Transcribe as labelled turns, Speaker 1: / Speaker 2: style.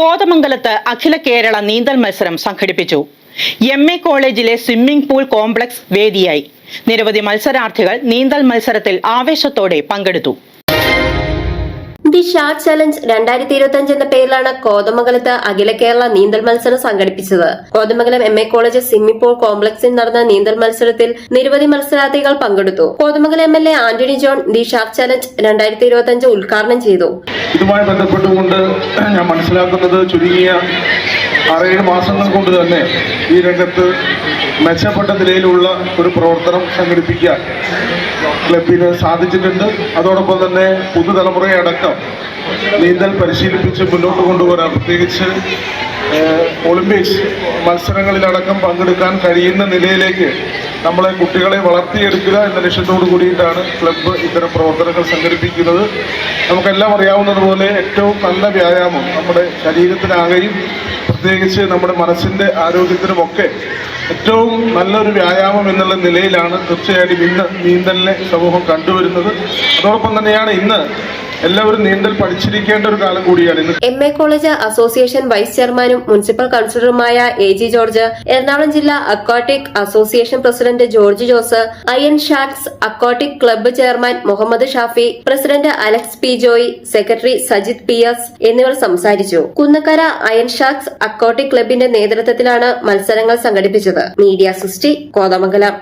Speaker 1: കോതമംഗലത്ത് അഖില കേരള നീന്തൽ മത്സരം സംഘടിപ്പിച്ചു. എം എ കോളേജിലെ സ്വിമ്മിംഗ് പൂൾ കോംപ്ലക്സ് വേദിയായി. നിരവധി മത്സരാർത്ഥികൾ നീന്തൽ മത്സരത്തിൽ ആവേശത്തോടെ പങ്കെടുത്തു.
Speaker 2: ദി ഷാർട്ട് ചലഞ്ച് രണ്ടായിരത്തി ഇരുപത്തി അഞ്ച് എന്ന പേരിലാണ് കോതമംഗലത്ത് അഖില കേരള നീന്തൽ മത്സരം സംഘടിപ്പിച്ചത്. കോതമംഗലം എം എ കോളേജ് സിമ്മിപ്പോൾ കോംപ്ലക്സിൽ നടന്ന നീന്തൽ മത്സരത്തിൽ നിരവധി മത്സരാർത്ഥികൾ പങ്കെടുത്തു. Kothamangalam M L A Antony John the ഷാർട്ട് challenge രണ്ടായിരത്തി ഇരുപത്തി അഞ്ച് ഉദ്ഘാടനം ചെയ്തു.
Speaker 3: ഇതുമായി ബന്ധപ്പെട്ടുകൊണ്ട് ഞാൻ മനസ്സിലാക്കുന്നത് ചുരുങ്ങിയ ആറേഴ് മാസങ്ങൾ കൊണ്ട് തന്നെ ഈ രംഗത്ത് മെച്ചപ്പെട്ട നിലയിലുള്ള ഒരു പ്രവർത്തനം സംഘടിപ്പിക്കാൻ ക്ലബിന് സാധിച്ചിട്ടുണ്ട്. അതോടൊപ്പം തന്നെ പുതുതലമുറയെ അടക്കം നീന്തൽ പരിശീലിപ്പിച്ച് മുന്നോട്ട് കൊണ്ടുവരാൻ പ്രത്യേകിച്ച് ഒളിമ്പിക്സ് മത്സരങ്ങളിലടക്കം പങ്കെടുക്കാൻ കഴിയുന്ന നിലയിലേക്ക് നമ്മളെ കുട്ടികളെ വളർത്തിയെടുക്കുക എന്ന ലക്ഷ്യത്തോടു കൂടിയിട്ടാണ് ക്ലബ്ബ് ഇത്തരം പ്രവർത്തനങ്ങൾ സംഘടിപ്പിക്കുന്നത്. നമുക്കെല്ലാം അറിയാവുന്നതുപോലെ ഏറ്റവും നല്ല വ്യായാമം നമ്മുടെ ശരീരത്തിനാകെയും പ്രത്യേകിച്ച് നമ്മുടെ മനസ്സിന്റെ ആരോഗ്യത്തിനുമൊക്കെ ഏറ്റവും നല്ലൊരു വ്യായാമം എന്നുള്ള നിലയിലാണ് തീർച്ചയായിട്ടും ഇന്ന് നീന്തലിനെ സമൂഹം കണ്ടുവരുന്നത്. അതോടൊപ്പം തന്നെയാണ് ഇന്ന് എല്ലാവരും നീന്തൽ പഠിച്ചിരിക്കേണ്ട ഒരു കാലം കൂടിയാണ്
Speaker 2: M A college association vice ചെയർമാനും മുനിസിപ്പൽ കൌൺസിലറുമായ എ ജി ജോർജ് എറണാകുളം ജില്ലാ aquatic association president George Jose Iron Sharks aquatic club chairman Muhammad Shafi president Alex P Joy secretary Sajith P S എന്നിവർ സംസാരിച്ചു. കുന്നക്കര അയൻ ഷാക്സ് അക്വാട്ടിക് ക്ലബിന്റെ നേതൃത്വത്തിലാണ് മത്സരങ്ങൾ സംഘടിപ്പിച്ചത്. Media സൃഷ്ടി കോതമംഗലം.